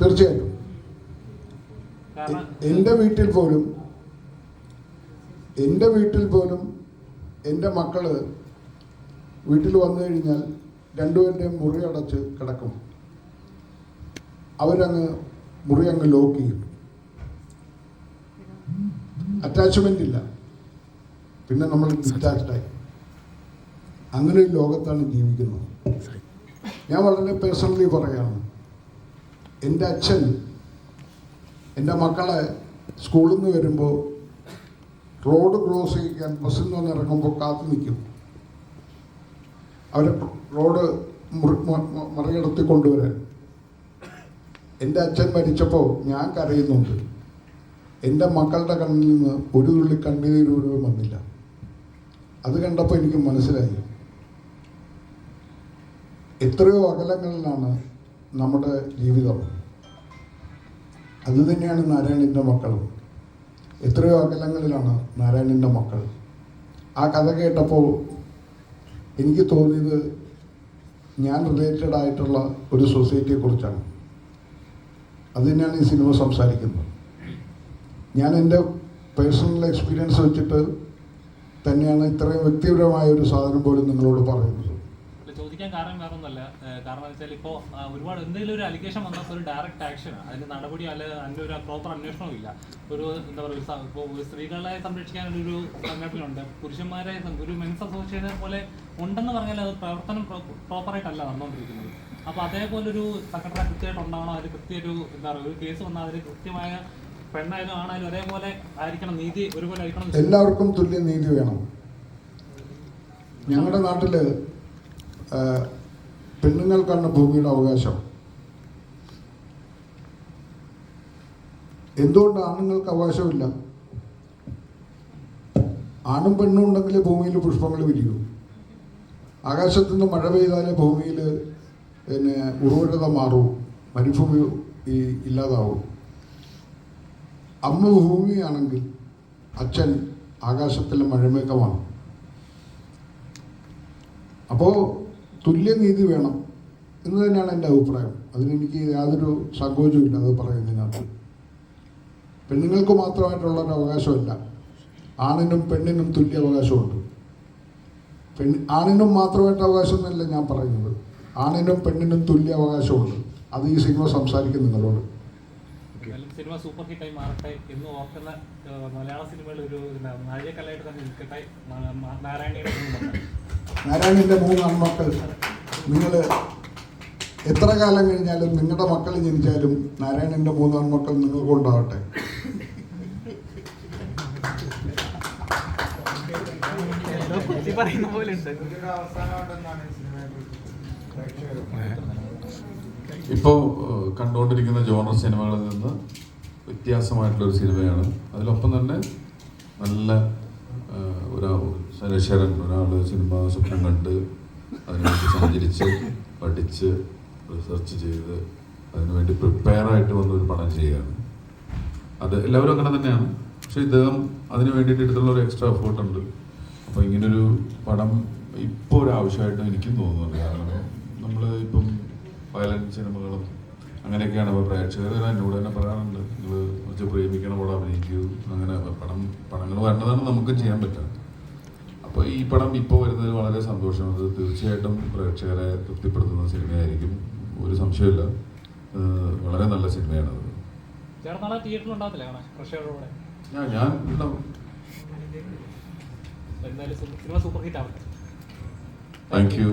തീർച്ചയായിട്ടും. എന്റെ വീട്ടിൽ പോലും എന്റെ വീട്ടിൽ പോലും എന്റെ മക്കൾ വീട്ടിൽ വന്നു കഴിഞ്ഞാൽ രണ്ടുപേരുടെയും മുറി അടച്ച് കിടക്കും. അവരങ്ങ് മുറി അങ്ങ് ലോക്ക് ചെയ്യും. അറ്റാച്ച്മെന്റ് ഇല്ല. പിന്നെ നമ്മൾ ഡിറ്റാച്ച്ഡായി അങ്ങനെ ഒരു ലോകത്താണ് ജീവിക്കുന്നത്. ഞാൻ വളരെ പേഴ്സണലി പറയാണ് എന്റെ അച്ഛൻ എന്റെ മക്കളെ സ്കൂളിൽ നിന്ന് വരുമ്പോൾ റോഡ് ക്രോസ് ചെയ്യാൻ ബസ്സിൽ നിന്ന് ഇറങ്ങുമ്പോൾ കാത്തു നിൽക്കും. അവരെ റോഡ് മറികടത്തി കൊണ്ടുവരാൻ. എന്റെ അച്ഛൻ മരിച്ചപ്പോൾ ഞാൻ കരയുന്നുണ്ട്. എന്റെ മക്കളുടെ കണ്ണിൽ നിന്ന് ഒരു തുള്ളി കണ്ണീര് പോലും വന്നില്ല. അത് കണ്ടപ്പോൾ എനിക്ക് മനസ്സിലായി. എത്രയോ അകലങ്ങളിലാണ് നമ്മുടെ ജീവിതം അതുതന്നെയാണ് നാരായണന്റെ മക്കളും. എത്രയോ അകലങ്ങളിലാണ് നാരായണന്റെ മക്കൾ. ആ കഥ കേട്ടപ്പോൾ എനിക്ക് തോന്നിയത് ഞാൻ റിലേറ്റഡ് ആയിട്ടുള്ള ഒരു സൊസൈറ്റിയെക്കുറിച്ചാണ് അത് തന്നെയാണ് ഈ സിനിമ സംസാരിക്കുന്നത്. ഞാൻ എന്റെ പേഴ്സണൽ എക്സ്പീരിയൻസ് വെച്ചിട്ട് തന്നെയാണ് ഇത്രയും വ്യക്തിപരമായ ഒരു സാധനം പോലും നിങ്ങളോട് പറയുന്നത്. ചോദിക്കാൻ കാരണം വേറെ ഒന്നല്ല കാരണം വെച്ചാൽ ഇപ്പോൾ ഒരുപാട് എന്തെങ്കിലും ഒരു അലിഗേഷൻ വന്നാൽ ഒരു ഡയറക്ട് ആക്ഷൻ അതിന് നടപടി അല്ല അതിന്റെ ഒരു പ്രോപ്പർ അന്വേഷണവും ഇല്ല. ഒരു എന്താ പറയുക ഇപ്പോൾ സ്ത്രീകളെ സംരക്ഷിക്കാനൊരു സംഘടനയുണ്ട്. പുരുഷന്മാരെ ഒരു മെൻസ് അസോസിയേഷനെ പോലെ ഉണ്ടെന്ന് പറഞ്ഞാൽ അത് പ്രവർത്തനം പ്രോപ്പറായിട്ടല്ല നടന്നുകൊണ്ടിരിക്കുന്നത്. അപ്പോൾ അതേപോലെ ഒരു സംഘടന കൃത്യമായിട്ട് ഉണ്ടാവണം അതിൽ കൃത്യ ഒരു എന്താ പറയുക ഒരു കേസ് വന്നാൽ അതിൽ കൃത്യമായ പെണ്ണായാലും ആണായാലും അതേപോലെ ആയിരിക്കണം നീതി ഒരുപോലെ ആയിരിക്കണം എല്ലാവർക്കും തുല്യ നീതി വേണം. ഞങ്ങളുടെ നാട്ടിൽ പെണ്ണുങ്ങൾക്കാണ് ഭൂമിയുടെ അവകാശം. എന്തുകൊണ്ട് ആണുങ്ങൾക്ക് അവകാശമില്ല? ആണും പെണ്ണും ഉണ്ടെങ്കിൽ ഭൂമിയിൽ പുഷ്പങ്ങൾ വിരിയൂ. ആകാശത്തു നിന്ന് മഴ പെയ്താലേ ഭൂമിയിൽ പിന്നെ ഉറവരത മാറും മരുഭൂമി ഈ ഇല്ലാതാവും. അമ്മ ഭൂമിയാണെങ്കിൽ അച്ഛൻ ആകാശത്തിലെ മഴമേഘമാണ്. അപ്പോൾ തുല്യനീതി വേണം എന്ന് തന്നെയാണ് എന്റെ അഭിപ്രായം. അതിനെനിക്ക് യാതൊരു സങ്കോചവുമില്ല അത് പറയുന്നതിനകത്ത്. പെണ്ണുങ്ങൾക്ക് മാത്രമായിട്ടുള്ള ഒരു അവകാശമല്ല. ആണിനും പെണ്ണിനും തുല്യ അവകാശമുണ്ട് പെൺ ആണിനും മാത്രമായിട്ട് അവകാശം എന്നല്ല ഞാൻ പറയുന്നത്. ആണിനും പെണ്ണിനും തുല്യ അവകാശമുണ്ട് അത് ഈ സിനിമ സംസാരിക്കും നിങ്ങളോട്. സിനിമ സൂപ്പർ ഹിറ്റായി മാറട്ടെ എന്ന് ഓർക്കുന്ന മലയാള സിനിമയിൽ ഒരു നാഴികക്കല്ലായിട്ട് തന്നെ നിൽക്കട്ടെ നാരായണിയുടെ നാരായണന്റെ മൂന്ന് ആൺമക്കൾ നിങ്ങൾ എത്ര കാലം കഴിഞ്ഞാലും നിങ്ങളുടെ മക്കൾ ജനിച്ചാലും നാരായണന്റെ മൂന്ന് ആൺമക്കൾ നിങ്ങൾക്ക് ഉണ്ടാവട്ടെ. കണ്ടുകൊണ്ടിരിക്കുന്ന ജോണർ സിനിമകളിൽ നിന്ന് വ്യത്യാസമായിട്ടുള്ള ഒരു സിനിമയാണ്. അതിലൊപ്പം തന്നെ നല്ല ഒരാ ശരശരൻ ഒരാൾ സിനിമ സ്വപ്നം കണ്ട് അതിനുവേണ്ടി സഞ്ചരിച്ച് പഠിച്ച് റിസർച്ച് ചെയ്ത് അതിനുവേണ്ടി പ്രിപ്പയർ ആയിട്ട് വന്ന ഒരു പടം ചെയ്യുകയാണ്. അത് എല്ലാവരും അങ്ങനെ തന്നെയാണ്. പക്ഷെ ഇദ്ദേഹം അതിന് വേണ്ടിയിട്ട് എടുത്തുള്ള ഒരു എക്സ്ട്രാ എഫേർട്ട് ഉണ്ട്. അപ്പോൾ ഇങ്ങനൊരു പടം ഇപ്പോൾ ഒരു ആവശ്യമായിട്ട് എനിക്കും തോന്നുന്നുണ്ട്. കാരണം നമ്മൾ ഇപ്പം വയലൻസ് സിനിമകളും അങ്ങനെയൊക്കെയാണ് ഇപ്പോൾ പ്രേക്ഷകർ എന്നോട് തന്നെ പറയാറുണ്ട്. നിങ്ങൾ കുറച്ച് പ്രേമിക്കണം പടം അഭിനയിക്കൂ. അങ്ങനെ പടം പടങ്ങൾ വരേണ്ടതാണ് നമുക്ക് ചെയ്യാൻ പറ്റുക അപ്പോൾ ഈ പടം ഇപ്പോൾ വരുന്നത് വളരെ സന്തോഷമാണ് അത് തീർച്ചയായിട്ടും പ്രേക്ഷകരെ തൃപ്തിപ്പെടുത്തുന്ന സിനിമയായിരിക്കും. ഒരു സംശയമില്ല വളരെ നല്ല സിനിമയാണ് ഞാൻ ഞാൻ ഉണ്ടാവും താങ്ക് യു